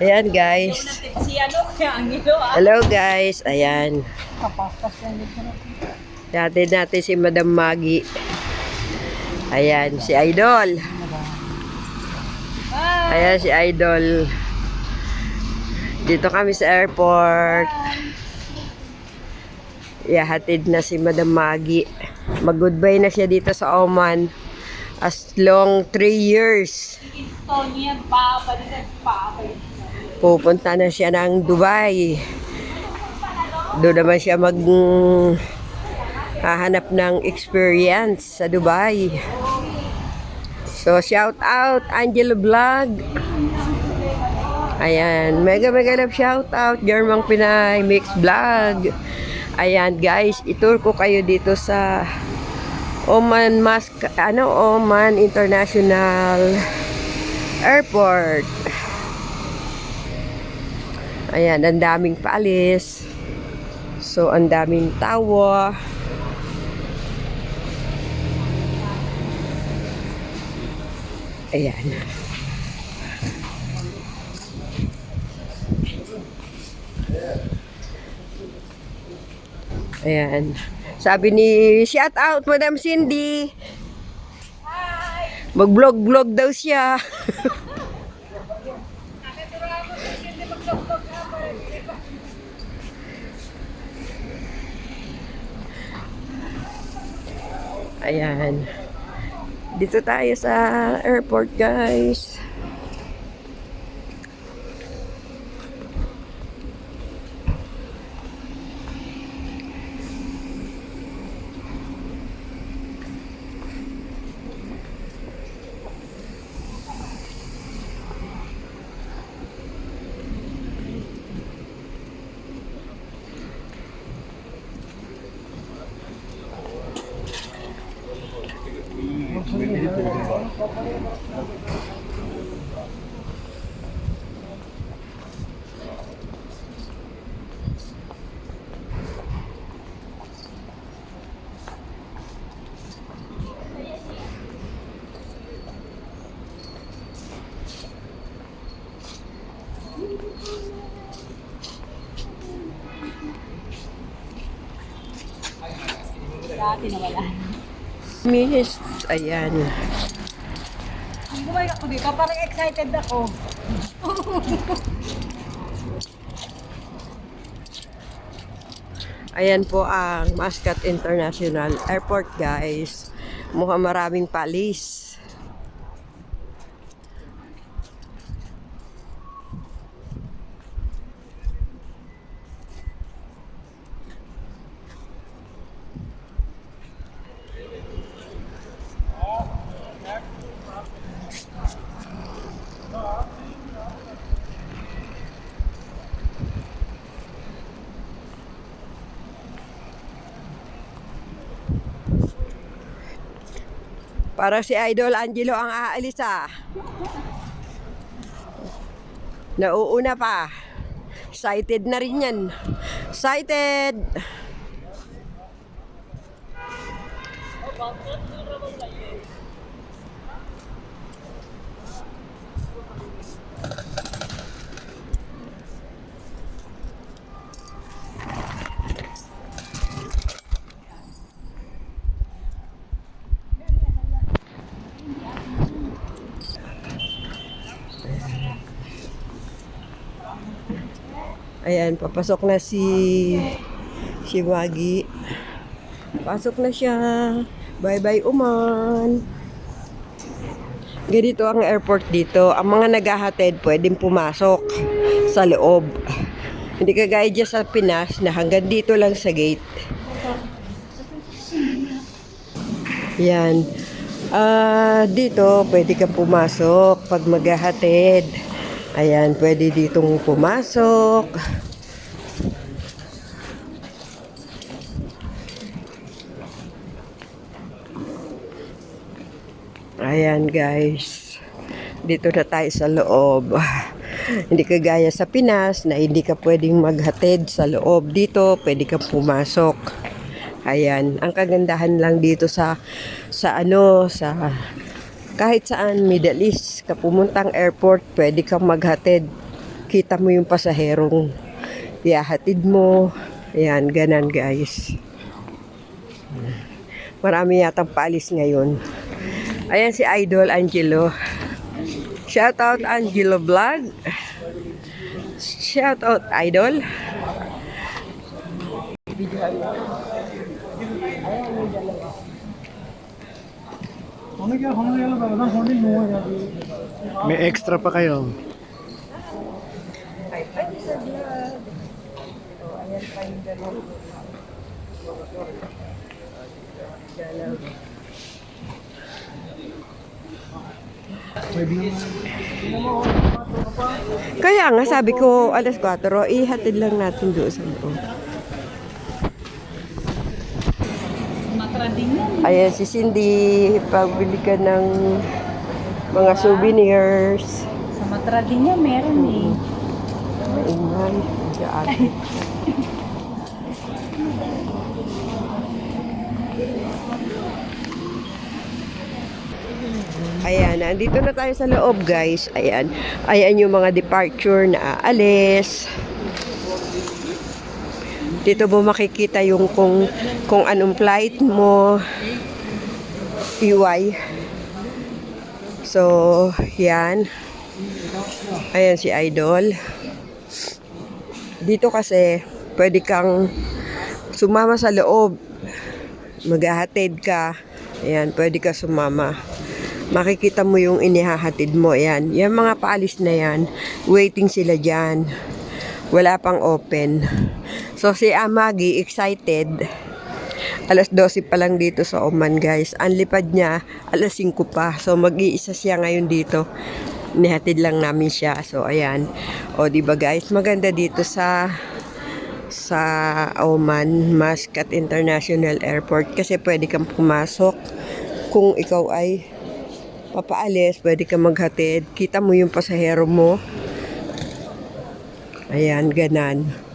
Ayan guys. Ano, ah. Hello guys. Ayan. Dati natin si Madam Maggie. Ayan, si Idol. Ayan si Idol. Dito kami sa airport. Ihahatid na si Madam Maggie. Mag-goodbye na siya dito sa Oman. As long 3 years. Tony yan, babalik pa ako. Pupunta na siya ng Dubai. Doon naman siya mag hahanap ng experience sa Dubai. So, shout out Angelo Vlog. Ayan, mega mega love shout out Germang Pinay Mix Vlog. Ayan guys, itour ko kayo dito sa Oman Mas ano Oman International Airport. Ayan, ang daming paalis. So, ang daming tawa. Ayan. Ayan. Sabi ni, shout out, Madam Cindy. Mag-vlog-vlog daw siya. Ayan. Dito tayo sa airport, guys. Dati nawala. Miss, ayan. Bumalik ako dito, parang excited ako. Ayan po ang Muscat International Airport, guys. Mukhang maraming palis. Para si Idol Angelo ang aalis ah. Nauuna pa. Excited na rin yan. Excited! Ayan, papasok na si si Wagi. Pasok na siya. Bye-bye, Uman. Ganito ang airport dito. Ang mga naghahatid pwedeng pumasok sa loob. Hindi kagaya dyan sa Pinas na hanggang dito lang sa gate. Yan. Ah, dito pwede kang pumasok pag maghahatid. Ayan, pwede ditong pumasok. Ayan guys. Dito na tayo sa loob. Hindi kagaya sa Pinas na hindi ka pwedeng maghatid sa loob. Dito, pwede kang pumasok. Ayan, ang kagandahan lang dito sa sa ano, sa kahit saan Middle East, ka airport, pwede kang maghatid kita mo yung pasaherong ihahatid mo. Ayan, ganan guys. Marami yatang paalis ngayon. Ayan si Idol Angelo. Shout out Angelo Vlog. Shout out Idol. May extra pa kayo. Ay, pwede sa vlog. O, ayan pa yung. Kaya nga sabi ko alas 4, ihatid lang natin doon sa loob. Matra din yan. Ayan si Cindy, pagbili ka ng mga souvenirs. Sa Matra din yan, meron eh. Ingay, si ate. Ayan, nandito na tayo sa loob guys. Ayan, ayan yung mga departure na aalis. Dito mo makikita yung kung, kung anong flight mo. EY. So, yan. Ayan si Idol. Dito kasi, pwede kang sumama sa loob. Maghahatid ka. Ayan, pwede ka sumama. Makikita mo yung inihahatid mo. Ayan, yung mga paalis na yan, waiting sila dyan. Wala pang open. So, si Amagi, excited. Alas 12 pa lang dito sa Oman, guys. Ang lipad niya, alas 5 pa. So, mag-iisa siya ngayon dito. Nihatid lang namin siya. So, ayan. O, ba guys? Maganda dito sa sa Oman Muscat International Airport kasi pwede kang pumasok kung ikaw ay papaalis, pwede kang maghatid. Kita mo yung pasahero mo. Ayan, ganan.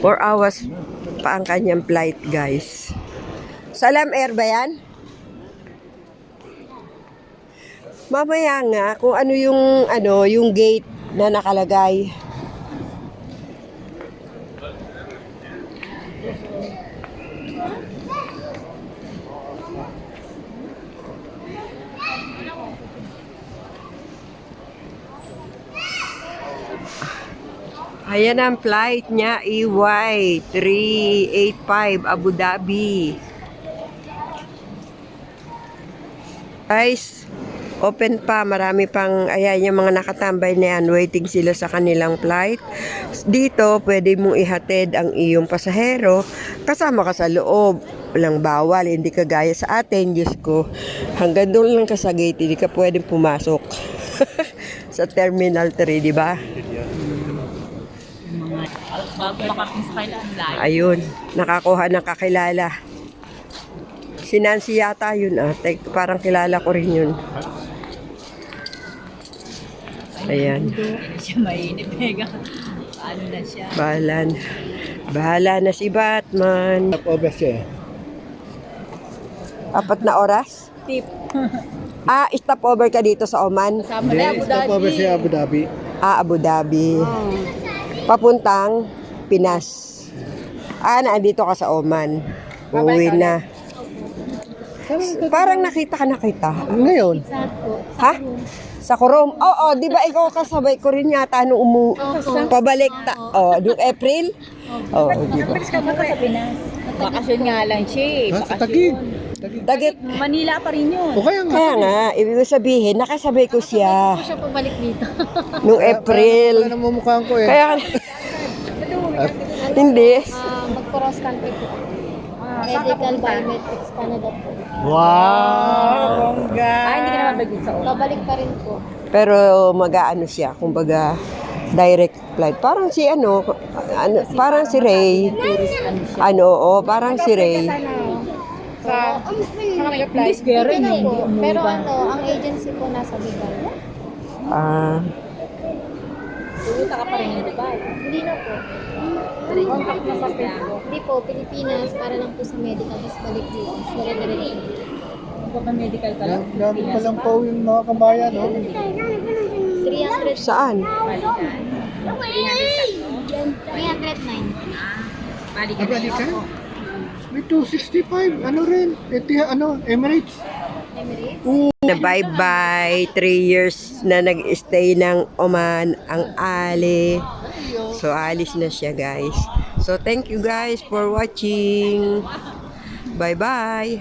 Four hours pa ang kanyang flight, guys. Salam Air ba yan? Mamaya nga kung ano yung ano yung gate na nakalagay. Ayan ang flight niya, EY 385 Abu Dhabi. Guys, open pa. Marami pang, ayan yung mga nakatambay na yan. Waiting sila sa kanilang flight. Dito, pwede mong ihatid ang iyong pasahero. Kasama ka sa loob. Walang bawal. Hindi ka gaya sa atin. Diyos ko. Hanggang doon lang ka sa gate. Hindi ka pwedeng pumasok. sa Terminal 3, di ba? Bago makating sa kailan live. Ayun, nakakuha ng kakilala. Si Nancy yata yun ah. Tek, parang kilala ko rin yun. Ayan. Hindi siya mainit. Mega. Ano na siya. Bahala na. Bahala na si Batman. Over siya eh. Apat na oras? Tip. Ah, stop over ka dito sa Oman? Kasama Hindi, na Abu stop over Dhabi. siya Abu Dhabi. Ah, Abu Dhabi. Papuntang Pinas. Ah, naandito ka sa Oman. Uuwi na. Parang nakita ka nakita. Ngayon, Ha? Sa Kurom? Oo, di ba ikaw kasabay ko rin yata nung umu... Pabalik ta... Oh, yung April? Oo, di ba? Kasama ka sa Pinas. Bakasyon nga lang siya eh. Bakasyon. Dagit. Manila pa rin yun. O kaya nga. Kaya nga, ibig sabihin, nakasabay ko siya siya pabalik dito. Wala April. namumukhaan ko eh. Kaya hindi. Ah, mag-cross country po. Medical Biometrics Canada po. Wow! Ah, hindi ka naman bagay sa Oman. Babalik pa rin po. Pero mag-aano siya, kumbaga direct flight. Parang si ano, ano parang si Ray. Ano. Ano, oh, parang si Ray. Sa Hindi siguro Hindi na hindi po. Pero ano, ang agency po nasa Bicol. Ah, Pumunta ka pa rin ng Dubai. Hindi na po. Contact na sa Facebook. Hindi po, Pilipinas para lang po sa medical, tapos balik dito. Dire-diretso. Magpapamedical ka lang. Grabe pa lang po yung mga kabayan, no? 300. Saan? Balikan. 309. Balikan. Nabalikan? May 265, ano rin? Etihad, ano, Emirates. Emirates. Na bye-bye. Three years na nag-stay ng Oman ang Ali. So, alis na siya, guys. So, thank you guys for watching. Bye-bye.